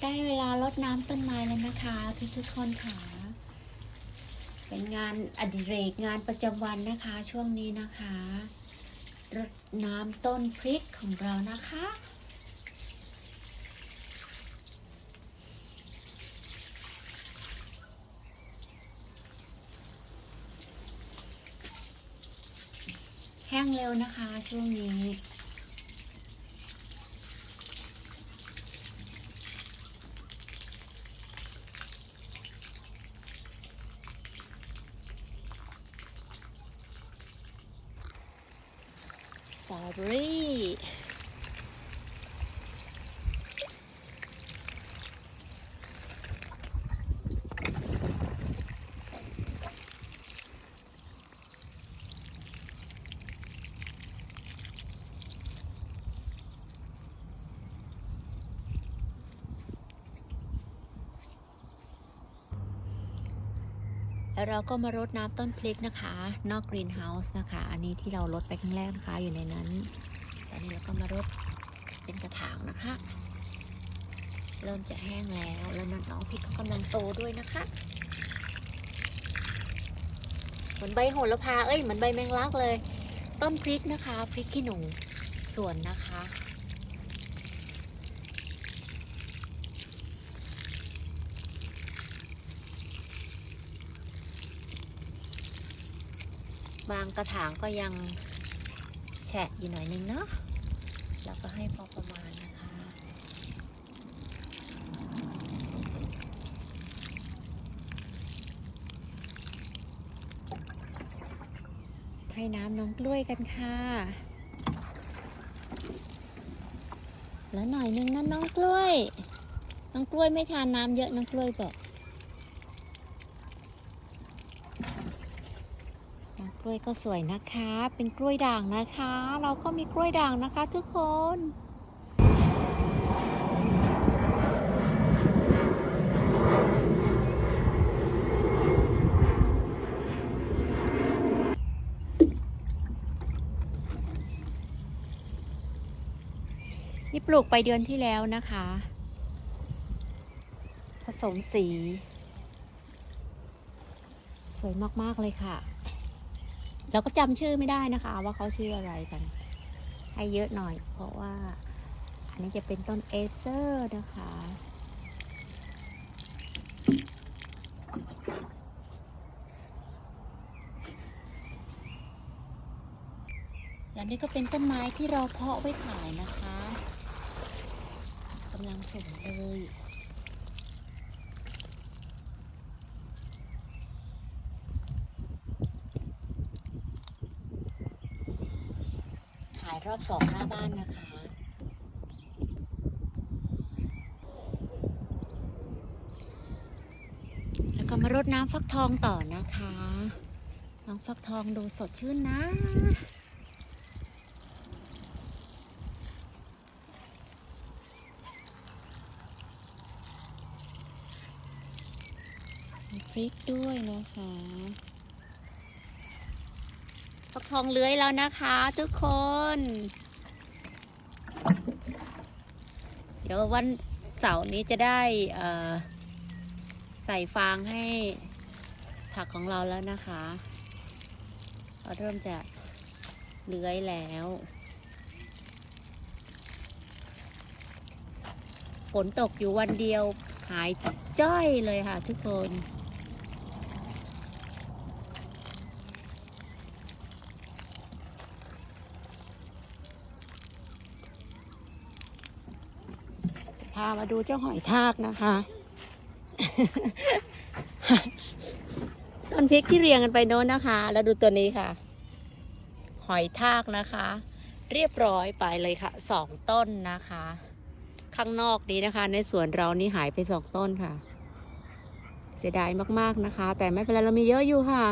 ได้เวลารดน้ำต้นไม้แล้วนะคะ ทุกทุกคนค่ะ เป็นงานอดิเรกงานประจำวันนะคะ ช่วงนี้นะคะรดน้ำต้นพริกของเรานะคะ แห้งเร็วนะคะช่วงนี้ ส เราก็มารดน้ำต้นพริกนะคะ นอกกรีนเฮาส์นะคะ อันนี้ที่เราลดไปครั้งแรกนะคะ อยู่ในนั้นตอนนี้เราก็มารดเป็นกระถางนะคะ เริ่มจะแห้งแล้วแล้วน้องพริกก็กำลังโตด้วยนะคะเหมือนใบโหระพาเอ้ยเหมือนใบแมงลักเลย ต้นพริกนะคะพริกขี้หนูส่วนนะคะ บางกระถางก็ยังแฉะอยู่หน่อยนึงเนาะแล้วก็ให้พอประมาณนะคะ ให้น้ำน้องกล้วยกันค่ะ แล้วหน่อยนึงนะน้องกล้วย น้องกล้วยไม่ทานน้ำเยอะน้องกล้วยบอก น้องก ล้วยก็สวยนะคะ เป็นกล้วยด่างนะคะ เราก็มีกล้วยด่างนะคะ ทุกคนนี่ปลูกไปเดือนที่แล้วนะคะ ผสมสี สวยมาก ๆ เลยค่ะ เราก็จำชื่อไม่ได้นะคะ ว่าเขาชื่ออะไรกัน ให้เยอะหน่อย เพราะว่า อันนี้จะเป็นต้นเอเซอร์นะคะแล้วนี่ก็เป็นต้นไม้ที่เราเพาะไว้ขายนะคะกำลังสมเลย ขายรอบสองหน้าบ้านนะคะ แล้วก็มารดน้ำฟักทองต่อนะคะน้องฟักทองดูสดชื่นนะพริกด้วยนะคะ ฟักทองเลื้อยแล้วนะคะทุกคน เดี๋ยววันเสาร์นี้จะได้ใส่ฟางให้ผักของเราแล้วนะคะเราเริ่มจะเลื้อยแล้วฝนตกอยู่วันเดียวหายจ้อยเลยค่ะทุกคน พามาดูเจ้าหอยทากนะคะ ต้นพริกที่เรียงกันไปโน้นนะคะ แล้วดูตัวนี้ค่ะ หอยทากนะคะ เรียบร้อยไปเลยค่ะสองต้นนะคะ ข้างนอกนี้นะคะ ในสวนเรานี่หายไปสองต้นค่ะ เสียดายมากๆนะคะ แต่ไม่เป็นไรเรามีเยอะอยู่ค่ะ